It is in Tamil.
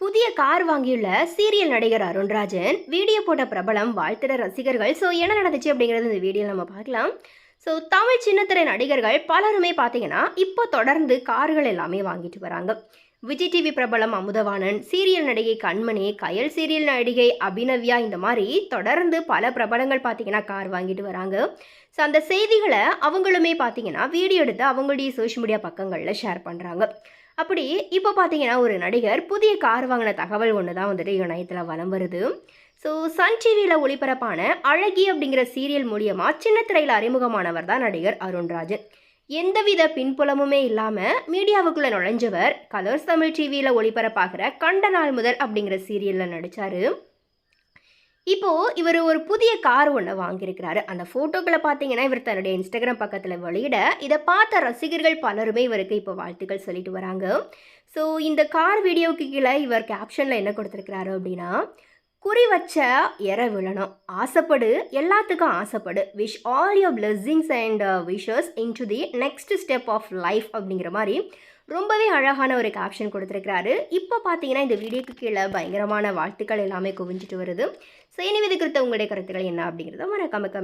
புதிய கார் வாங்கியுள்ள சீரியல் நடிகர் அருண்ராஜன் வீடியோ போட்ட பிரபலம் வாழ்த்துற ரசிகர்கள். ஸோ என்ன நடந்துச்சு அப்படிங்கிறது இந்த வீடியோவில் நம்ம பார்க்கலாம். ஸோ தமிழ் சின்னத்திரை நடிகர்கள் பலருமே பார்த்தீங்கன்னா இப்போ தொடர்ந்து கார்கள் எல்லாமே வாங்கிட்டு வராங்க. விஜய் டிவி பிரபலம் அமுதவாணன் சீரியல் நடிகை கண்மணி கயல் சீரியல் நடிகை அபிநவ்யா இந்த மாதிரி தொடர்ந்து பல பிரபலங்கள் பார்த்தீங்கன்னா கார் வாங்கிட்டு வராங்க. ஸோ அந்த செய்திகளை அவங்களுமே பார்த்தீங்கன்னா வீடியோ எடுத்து அவங்களுடைய சோஷியல் மீடியா பக்கங்களில் ஷேர் பண்ணுறாங்க அப்படி இப்போ பார்த்தீங்கன்னா ஒரு நடிகர் புதிய கார் வாங்கின தகவல் ஒன்று தான் வந்துட்டு இணையத்தில் வலம் வருது. ஸோ சன் டிவியில் ஒளிபரப்பான அழகி அப்படிங்கிற சீரியல் மூலியமாக சின்னத்திரையில் அறிமுகமானவர் தான் நடிகர் அருண்ராஜன் எந்தவித பின்புலமுமே இல்லாமல் மீடியாவுக்குள்ளே நுழைஞ்சவர் கலர்ஸ் தமிழ் டிவியில் ஒளிபரப்பாகிற கண்ட நாள் முதல் அப்படிங்கிற சீரியலில் நடித்தார் இப்போது இவர் ஒரு புதிய கார் ஒன்று வாங்கியிருக்கிறாரு. அந்த ஃபோட்டோக்களை பார்த்தீங்கன்னா இவர் தன்னுடைய இன்ஸ்டாகிராம் பக்கத்தில் வெளியிட இதை பார்த்த ரசிகர்கள் பலருமே இவருக்கு இப்போ வாழ்த்துக்கள் சொல்லிட்டு வராங்க. ஸோ இந்த கார் வீடியோவுக்கு கீழே இவர் கேப்ஷனில் என்ன கொடுத்துருக்கிறாரு அப்படின்னா குறி வச்ச எற விழணும். ஆசைப்படு எல்லாத்துக்கும் ஆசைப்படு. Wish all your blessings and wishes in to the next step of life அப்படிங்கிற மாதிரி ரொம்பவே அழகான ஒரு கேப்ஷன் கொடுத்துருக்கிறாரு. இப்போ பார்த்தீங்கன்னா இந்த வீடியோக்கு கீழே பயங்கரமான வாழ்த்துக்கள் எல்லாமே குவிஞ்சிட்டு வருது. ஸோ இனி குறித்த உங்களுடைய கருத்துக்கள் என்ன அப்படிங்கிறத மறக்காம கமெண்ட்ஸ்